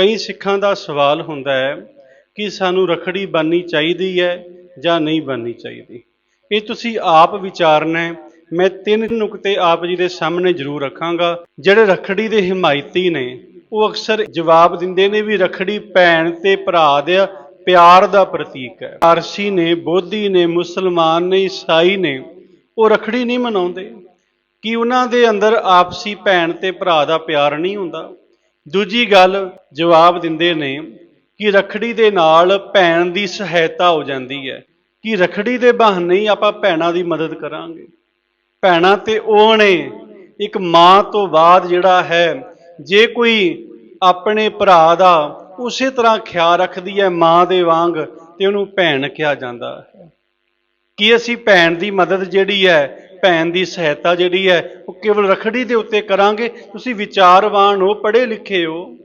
ਕਈ ਸਿੱਖਾਂ ਦਾ ਸਵਾਲ ਹੁੰਦਾ ਹੈ ਕਿ ਸਾਨੂੰ ਰਖੜੀ ਬੰਨ੍ਹਣੀ ਚਾਹੀਦੀ ਹੈ ਜਾਂ ਨਹੀਂ ਬੰਨ੍ਹਣੀ ਚਾਹੀਦੀ। ਇਹ ਤੁਸੀਂ ਆਪ ਵਿਚਾਰਨਾ ਹੈ। ਮੈਂ ਤਿੰਨ ਨੁਕਤੇ ਆਪ ਜੀ ਦੇ ਸਾਹਮਣੇ ਜ਼ਰੂਰ ਰੱਖਾਂਗਾ। ਜਿਹੜੇ ਰਖੜੀ ਦੇ ਹਿਮਾਇਤੀ ਨੇ, ਉਹ ਅਕਸਰ ਜਵਾਬ ਦਿੰਦੇ ਨੇ ਵੀ ਰਖੜੀ ਭੈਣ ਤੇ ਭਰਾ ਦੇ ਪਿਆਰ ਦਾ ਪ੍ਰਤੀਕ ਹੈ। ਪਾਰਸੀ ਨੇ, ਬੋਧੀ ਨੇ, ਮੁਸਲਮਾਨ ਨੇ, ਈਸਾਈ ਨੇ, ਉਹ ਰਖੜੀ ਨਹੀਂ ਮਨਾਉਂਦੇ। ਕਿ ਉਹਨਾਂ ਦੇ ਅੰਦਰ ਆਪਸੀ ਭੈਣ ਤੇ ਭਰਾ ਦਾ ਪਿਆਰ ਨਹੀਂ ਹੁੰਦਾ? ਦੂਜੀ ਗੱਲ ਜਵਾਬ ਦਿੰਦੇ ਨੇ ਕਿ ਰਖੜੀ ਦੇ ਨਾਲ ਭੈਣ ਦੀ ਸਹਾਇਤਾ ਹੋ ਜਾਂਦੀ ਹੈ। ਕਿ ਰਖੜੀ ਦੇ ਬਹਾਨੇ ਹੀ ਆਪਾਂ ਭੈਣਾਂ ਦੀ ਮਦਦ ਕਰਾਂਗੇ। ਭੈਣਾਂ ਤੇ ਉਹ ਨੇ ਇੱਕ ਮਾਂ ਤੋਂ ਬਾਅਦ ਜਿਹੜਾ ਹੈ, ਜੇ ਕੋਈ ਆਪਣੇ ਭਰਾ ਦਾ ਉਸੇ ਤਰ੍ਹਾਂ ਖਿਆਲ ਰੱਖਦੀ ਹੈ ਮਾਂ ਦੇ ਵਾਂਗ, ਤੇ ਉਹਨੂੰ ਭੈਣ ਕਿਹਾ ਜਾਂਦਾ ਹੈ। ਕਿ ਅਸੀਂ ਭੈਣ ਦੀ ਮਦਦ ਜਿਹੜੀ ਹੈ ਭੈਣ ਦੀ ਸਹਾਇਤਾ ਜਿਹੜੀ ਹੈ, ਉਹ ਕੇਵਲ ਰਖੜੀ ਦੇ ਉੱਤੇ ਕਰਾਂਗੇ। ਤੁਸੀਂ ਵਿਚਾਰਵਾਨ ਹੋ, ਪੜ੍ਹੇ ਲਿਖੇ ਹੋ।